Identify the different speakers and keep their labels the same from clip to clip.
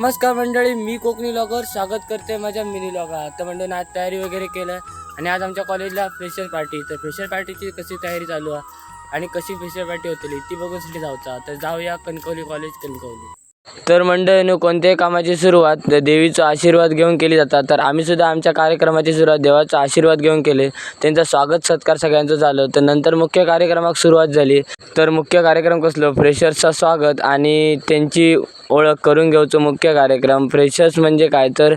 Speaker 1: नमस्कार मंडळी मी कोकणी लॉगर स्वागत करते माझ्या मिनी लॉगा. तर मंडळी आज तयारी वगैरे केलं आणि आज आमच्या कॉलेजला फ्रेशर पार्टी तर फ्रेशर पार्टीची कशी तयारी चालू आहे आणि कशी फ्रेशर पार्टी होतली ती बघूसाठी जाऊचा. तर जाऊया कणकवली कॉलेज कणकवली. तर मंडळीनं कोणत्याही कामाची सुरुवात देवीचा आशीर्वाद घेऊन केली जातात. तर आम्ही सुद्धा आमच्या कार्यक्रमाची सुरुवात देवाचा आशीर्वाद घेऊन केले. त्यांचा स्वागत सत्कार सगळ्यांचं झालं. तर नंतर मुख्य कार्यक्रमाक सुरुवात झाली. तर मुख्य कार्यक्रम कसलं? फ्रेशर्सचा स्वागत आणि त्यांची ओळख करून घेऊचो मुख्य कार्यक्रम. फ्रेशर्स म्हणजे काय? तर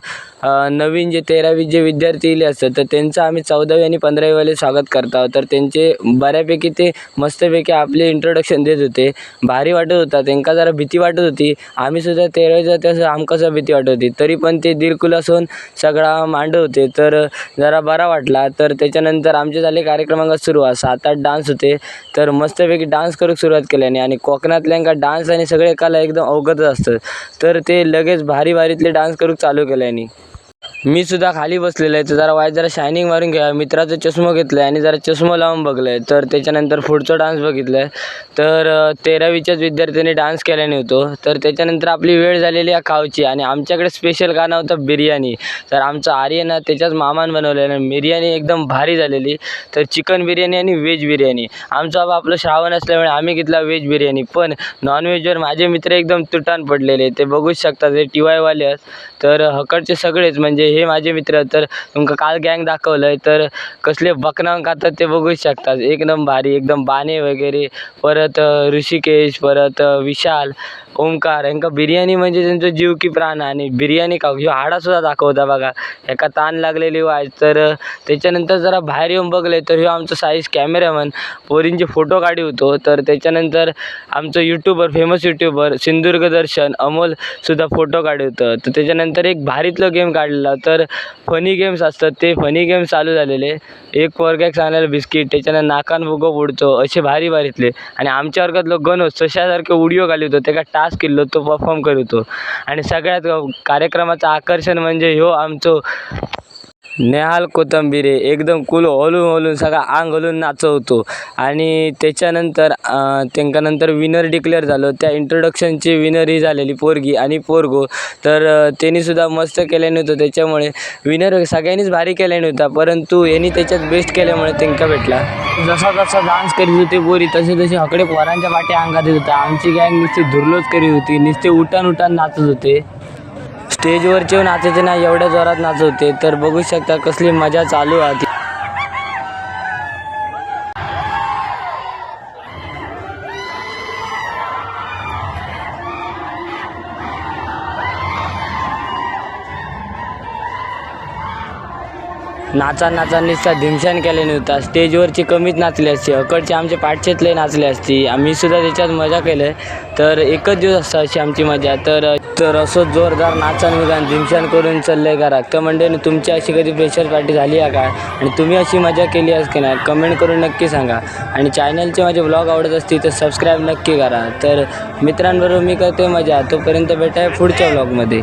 Speaker 1: नवीन जे तेरावी जे विद्यार्थी इले असतात तर त्यांचं आम्ही चौदावी आणि पंधरावीवाले स्वागत करतो तर त्यांचे बऱ्यापैकी ते मस्तपैकी आपले इंट्रोडक्शन देत होते. भारी वाटत होता. त्यांका जरा भीती वाटत होती. आम्ही सुद्धा तेरावीचा तसं आमकां सुद्धा भीती वाटत होती. तरी पण ते दिलकुल असून सगळा मांडत होते. तर जरा बरा वाटला. तर त्याच्यानंतर आमचे झाले कार्यक्रमांक सुरुवात सात आठ डान्स होते. तर मस्तपैकी डान्स करूक सुरुवात केल्याने आणि कोकणातल्यांका डान्स आणि सगळे कला एकदम अवगतच असतं. तर ते लगेच भारी भारीतले डान्स करूक चालू केल्याने मी सुद्धा खाली बसलेलो आहे तर जरा वाय जरा शायनिंग मारून घ्या. मित्राचा चष्मा घेतला आहे आणि जरा चष्मा लावून बघलं आहे तर त्याच्यानंतर पुढचा डान्स बघितला आहे तर तेरावीच्याच विद्यार्थ्यांनी डान्स केल्याने होतो. तर त्याच्यानंतर आपली वेळ झालेली आहे खावची आणि आमच्याकडे स्पेशल गाणं होतं बिर्याणी. तर आमचं आर्यन त्याच्याच मामान बनवलेलं बिर्याणी एकदम भारी झालेली. तर चिकन बिर्याणी आणि व्हेज बिर्याणी. आमचं बाबा आपलं श्रावण असल्यामुळे आम्ही घेतला व्हेज बिर्याणी. पण नॉनव्हेजवर माझे मित्र एकदम तुटान पडलेले ते बघूच शकतात ते टी वायवाले आहेत. तर हकडचे सगळेच म्हणजे हे माझे मित्र तर तुमका काल गँग दाखवलंय. तर कसले बकनाव खातात ते बघूच शकतात. एकदम भारी एकदम बाणे वगैरे. परत ऋषिकेश परत विशाल. ओंकार यांका बिर्याणी म्हणजे त्यांचं जीव की प्राण आणि बिर्याणी खाऊ. ह्यो हाडासुद्धा दाखवता बघा. एका ताण लागलेली वाज तर त्याच्यानंतर जरा बाहेर येऊन बघले तर ह्यो आमचं साईज कॅमेरामन पोरींचे फोटो काढी होतो. तर त्याच्यानंतर आमचं YouTuber famous YouTuber Sindhudurg Darshan Amol सुद्धा फोटो काढत होतं. तर त्याच्यानंतर एक भारीतलं गेम काढलेला तर फनी गेम्स असतात ते फनी गेम्स चालू झालेले. एक पोरग्याक सांगायला बिस्किट त्याच्यानं नाकान बुगो उडतो असे भारी भारीतले आणि आमच्या वर्गातलो गणोस तशासारखे व्हिडिओ घाली होतो. टाक टास्क केलो तो परफॉर्म करतो आणि सगळ्यात कार्यक्रमाचं आकर्षण म्हणजे ह्यो आमचो नेहाल कोथंबिरे एकदम कुल हलून हलून सगळा अंग हलून नाचवतो. आणि त्याच्यानंतर अं, नंतर विनर डिक्लेअर झालं. त्या इंट्रोडक्शनची विनर ही झालेली पोरगी आणि पोरगो. तर त्यांनी सुद्धा मस्त केल्याने होतं त्याच्यामुळे विनर सगळ्यांनीच भारी केल्याने होता परंतु यांनी त्याच्यात बेस्ट केल्यामुळे त्यांका भेटला. जसा जसा डान्स करीत होते पोरी तसे तसे हकडे पोरांच्या पाठी अंगात येत होता. आमची गँग नुसती धुरलोच करीत होती. नुसते उठान उठान नाचत होते. स्टेजवरचे नाचायचे ना एवढ्या जोरात नाचवते. तर बघू शकता कसली मजा चालू आहे. नाचा नाचा नुसता धिमशान केले नव्हता. स्टेजवरची कमीच नाचली असती. अकडचे आमचे पाठशेतले नाचले असती. आम्ही सुद्धा त्याच्यात मजा केलं. तर एकच दिवस असता अशी आमची मजा. तर तर असं जोरदार नाचान विधान धिमशान करून चाललंय करा तर तुमची अशी कधी प्रेशर पार्टी झाली आहे का? आणि तुम्ही अशी मजा केली आहेस की नाही? कमेंट करून नक्की सांगा. आणि चॅनलचे माझे ब्लॉग आवडत असतील तर सबस्क्राईब नक्की करा. तर मित्रांबरोबर मी करते मजा. तोपर्यंत भेटाय पुढच्या ब्लॉगमध्ये